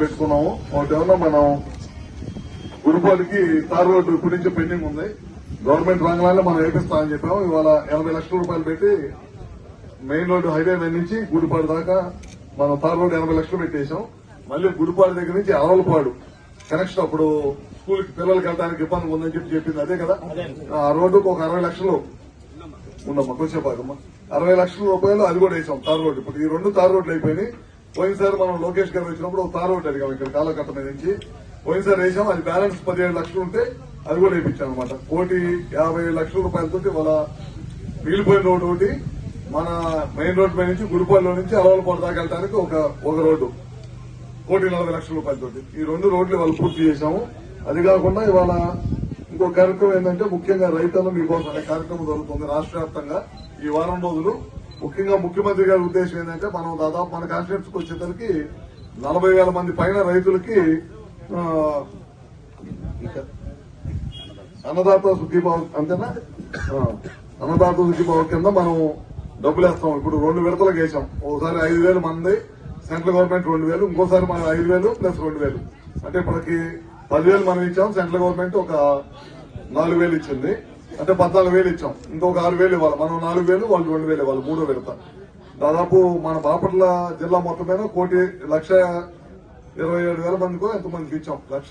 పెట్టుకున్నాము. ఒకటి ఏమన్నా మనం గురుపాటికి తార్ రోడ్డు నుంచి పెండింగ్ ఉంది. గవర్నమెంట్ రంగాల్లో మనం వేపిస్తామని చెప్పాము. ఇవాళ ఎనభై లక్షల రూపాయలు పెట్టి మెయిన్ రోడ్డు హైవే మీద నుంచి గుడిపాడు దాకా మనం తార్ రోడ్డు ఎనభై లక్షలు పెట్టేశాం. మళ్ళీ గుడిపాడు దగ్గర నుంచి అరవలపాడు కనెక్షన్ అప్పుడు స్కూల్కి పిల్లలకి వెళ్ళడానికి ఇబ్బంది ఉందని చెప్పి చెప్పింది. అదే కదా? ఆ రోడ్డుకు ఒక అరవై లక్షలు ఉండమ్మా కొంచెం అరవై లక్షల రూపాయలు అది కూడా వేసాం తార్ రోడ్డు. ఇప్పుడు ఈ రెండు తార్ రోడ్లు అయిపోయినాయి. పోయినసారి మనం లోకేష్ గారు వచ్చినప్పుడు ఒక తార్ రోడ్డు అడిగాం ఇక్కడ కాలకట్ట మీద నుంచి. పోయినసారి వేసాం అది బ్యాలెన్స్ పదిహేడు లక్షలు ఉంటే అది కూడా వేయించాం అనమాట కోటి యాభై లక్షల రూపాయలతో వాళ్ళ మిగిలిపోయిన రోడ్డు ఒకటి మన మెయిన్ రోడ్ మీద నుంచి గుడిపల్లిలో నుంచి అలవలపాడు దాకా వెళ్ళడానికి ఒక ఒక రోడ్డు. కోటి నలభై లక్షల రూపాయలతోటి ఈ రెండు రోడ్లు వాళ్ళు పూర్తి చేశాము. అది కాకుండా ఇవాళ ఇంకో కార్యక్రమం ఏంటంటే ముఖ్యంగా రైతులు మీకోసం అనే కార్యక్రమం జరుగుతుంది రాష్ట్ర వ్యాప్తంగా. ఈ వారం రోజులు ముఖ్యంగా ముఖ్యమంత్రి గారి ఉద్దేశం ఏంటంటే మనం దాదాపు మన కాన్స్టిట్యూన్సీకి వచ్చేసరికి నలభై వేల మంది పైన రైతులకి అన్నదాత సుఖీభావ అంతేనా? అన్నదాత సుఖీభావ కింద మనం డబ్బులు వేస్తాం ఇప్పుడు రెండు విడతలకు వేసాం ఒకసారి ఐదు వేలు మంది సెంట్రల్ గవర్నమెంట్ రెండు వేలు ఇంకోసారి మనం ఐదు వేలు ప్లస్ రెండు వేలు. అంటే ఇప్పటికి పదివేలు మనం ఇచ్చాం సెంట్రల్ గవర్నమెంట్ ఒక నాలుగు వేలు ఇచ్చింది. అంటే పద్నాలుగు వేలు ఇచ్చాం. ఇంకొక ఆరు వేలు ఇవ్వాలి. మనం నాలుగు వేలు వాళ్ళు రెండు వేలు ఇవ్వాలి. మూడో విడత దాదాపు మన బాపట్ల జిల్లా మొత్తం మీద కోటి లక్ష ఇరవై ఏడు వేల మందికో ఎంతమందికి ఇచ్చాం? లక్ష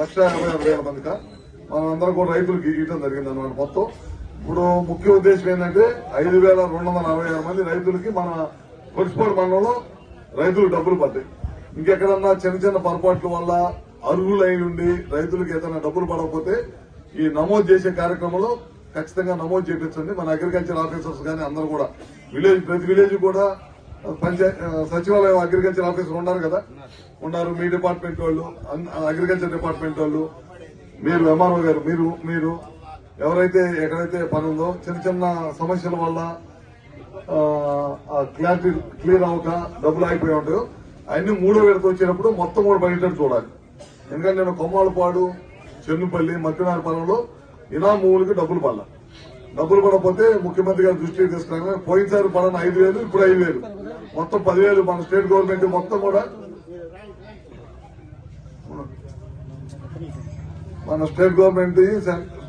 లక్ష యాభై ఆరు వేల మందిక? మనం అందరం కూడా రైతులకి ఇవ్వడం జరిగింది అనమాట మొత్తం. ఇప్పుడు ముఖ్య ఉద్దేశం ఏంటంటే ఐదు వేల రెండు వందల అరవై ఆరు మంది రైతులకి మన కొలిసిపోడు మండలంలో రైతులు డబ్బులు పడ్డాయి. ఇంకెక్కడన్నా చిన్న చిన్న పొరపాట్ల వల్ల అర్హులై ఉండి రైతులకు ఏదైనా డబ్బులు పడకపోతే ఈ నమోదు చేసే కార్యక్రమంలో ఖచ్చితంగా నమోదు చేపించండి మన అగ్రికల్చర్ ఆఫీసర్స్ కానీ అందరూ కూడా. విలేజ్ ప్రతి విలేజ్ కూడా పంచాయత్ సచివాలయం అగ్రికల్చర్ ఆఫీసర్ ఉన్నారు కదా. ఉన్నారు. మీ డిపార్ట్మెంట్ వాళ్ళు అగ్రికల్చర్ డిపార్ట్మెంట్ వాళ్ళు. మీరు ఎంఆర్ఓ గారు మీరు మీరు ఎవరైతే ఎక్కడైతే పని ఉందో చిన్న చిన్న సమస్యల వల్ల క్లారిటీ క్లియర్ అవ్వక డబ్బులు అయిపోయి ఉంటాయో అన్ని మూడో విడత వచ్చినప్పుడు మొత్తం కూడా బయట చూడాలి. ఎందుకంటే నేను కొమ్మాలపాడు చెన్నుపల్లి మక్కినారపాలెంలో ఇనామూలకు డబ్బులు పడాల డబ్బులు పడకపోతే ముఖ్యమంత్రి గారి దృష్టికి తీసుకురాగా పోయినసారి పడన ఐదు వేలు ఇప్పుడు ఐదు వేలు. మొత్తం పదివేలు మన స్టేట్ గవర్నమెంట్ మొత్తం కూడా మన స్టేట్ గవర్నమెంట్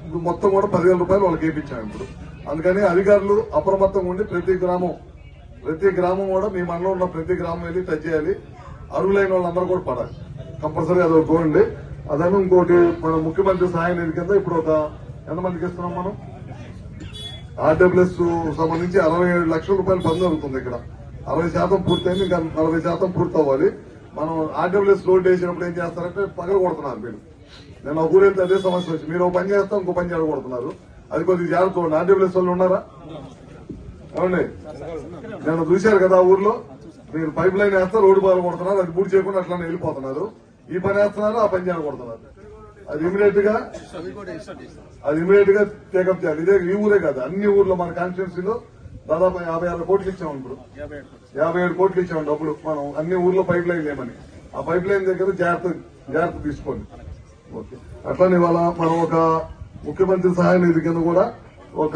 ఇప్పుడు మొత్తం కూడా పదివేల రూపాయలు వాళ్ళకి వేయించాం ఇప్పుడు. అందుకని అధికారులు అప్రమత్తంగా ఉండి ప్రతి గ్రామం ప్రతి గ్రామం కూడా మీ మనలో ఉన్న ప్రతి గ్రామం వెళ్ళి టచ్ చేయాలి. అరువులైన వాళ్ళందరూ కూడా పడాలి. కంపల్సరీ అది చూడండి అదనం ఇంకోటి మన ముఖ్యమంత్రి సహాయ నిధి కింద ఇప్పుడు ఒక ఎంతమందికి ఇస్తున్నాం మనం? ఆర్డబ్ల్యూఎస్ సంబంధించి అరవై ఏడు లక్షల రూపాయలు పని జరుగుతుంది ఇక్కడ. అరవై శాతం పూర్తయింది ఇంకా నలభై శాతం పూర్తి అవ్వాలి మనం ఆర్డబ్ల్యూఎస్ లోడ్ వేసినప్పుడు ఏం చేస్తారంటే పగల కొడుతున్నారు మీరు నేను ఒక ఊరైతే అదే సమస్య వచ్చి మీరు ఒక పని చేస్తాం ఇంకో పని చేయకూడుతున్నారు అది కొద్దిగా జాగ్రత్త చూడండి. ఆర్డబ్ల్యూఎస్ వాళ్ళు ఉన్నారా? అవునండి నేను చూశారు కదా ఆ ఊర్లో? మీరు పైప్ లైన్ వేస్తే రోడ్డు బాగా కొడుతున్నారు అది పూర్తి చేయకుండా అట్లానే వెళ్ళిపోతున్నారు. ఈ పని వేస్తున్నారు ఆ పని చేయకూడుతున్నారు అది ఇమీడియట్గా అది ఇమీడియట్గా టేకప్ చేయాలి. ఇదే ఈ ఊరే కాదు అన్ని ఊర్లో మన కాన్స్టిట్యున్సీలో దాదాపు యాభై ఆరు కోట్లు ఇచ్చాము ఇప్పుడు. యాభై ఏడు కోట్లు ఇచ్చాము డబ్బులు. మనం అన్ని ఊర్లో పైప్ లైన్ లేమని. ఆ పైప్ లైన్ దగ్గర జాగ్రత్త జాగ్రత్త తీసుకోండి. ఓకే. అట్లానే ఇవాళ మనం ఒక ముఖ్యమంత్రి సహాయ నిధి కింద కూడా ఒక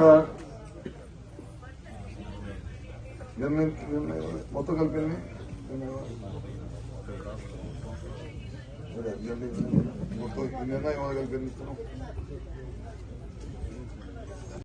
మొత్తం కలిపి మొత్తం నిన్న ఇవాళ కలిపి ఎన్ని ఇస్తున్నాం